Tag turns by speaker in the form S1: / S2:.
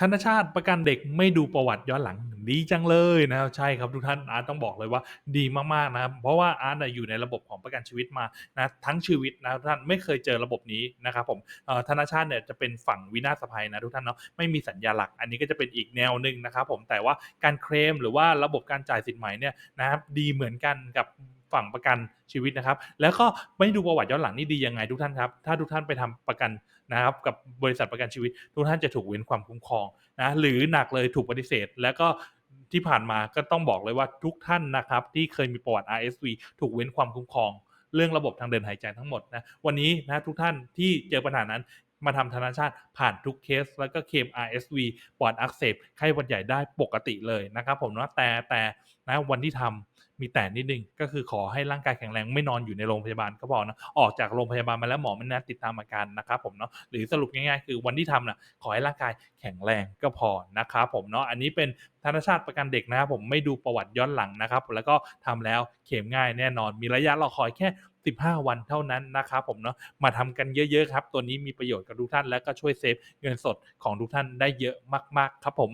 S1: ธนชาติประกันเด็กไม่ดูประวัติย้อนหลังดีจังเลยนะครับใช่ครับทุกท่านอาร์ตต้องบอกเลยว่าดีมากๆนะครับเพราะว่าอาร์ตอยู่ในระบบของประกันชีวิตมานะทั้งชีวิตนะท่านไม่เคยเจอระบบนี้นะครับผมธนชาติเนี่ยจะเป็นฝั่งวินาศภัยนะทุกท่านเนาะไม่มีสัญญาหลัก อันนี้ก็จะเป็นอีกแนวหนึ่งนะครับผมแต่ว่าการเคลมหรือว่าระบบการจ่ายสินใหม่เนี่ยนะครับดีเหมือนกันกับ ฝั่งประกันชีวิตนะครับ แล้วก็ไม่ดูประวัติย้อนหลังนี่ดียังไงทุกท่านครับ ถ้าทุกท่านไปทำประกันนะครับกับบริษัทประกันชีวิต ทุกท่านจะถูกเว้นความคุ้มครองนะหรือหนักเลยถูกปฏิเสธ แล้วก็ที่ผ่านมาก็ต้องบอกเลยว่าทุกท่านนะครับ ที่เคยมีประวัติ RSV ถูกเว้นความคุ้มครอง เรื่องระบบทางเดินหายใจทั้งหมดนะวันนี้นะทุกท่านที่เจอปัญหานั้นมาทำธนาชาติผ่านทุกเคส แล้วก็เคม RSV ปอดอักเสบไข้หวัดใหญ่ได้ปกติเลยนะครับผมนะแต่แต่นะวันที่ทำมีแต่นิดนึงก็คือขอให้ร่างกายแข็งแรงไม่นอนอยู่ในโรงพยาบาลก็พอนะออกจากโรงพยาบาลมาแล้วหมอไม่นัดติดตามอาการนะครับผมเนาะหรือสรุปง่ายๆ คือวันที่ทำนะขอให้ร่างกายแข็งแรงก็พอนะครับผมเนาะอันนี้เป็นธนชาติประกันเด็กนะครับผมไม่ดูประวัติย้อนหลังนะครับแล้วก็ทำแล้วเข็มง่ายแน่นอน มีระยะรอคอยแค่15 วันเท่านั้นนะครับผมเนาะมาทำกันเยอะๆครับ ตัวนี้มีประโยชน์กับทุกท่านและก็ช่วยเซฟเงินสดของทุกท่านได้เยอะมากๆครับผม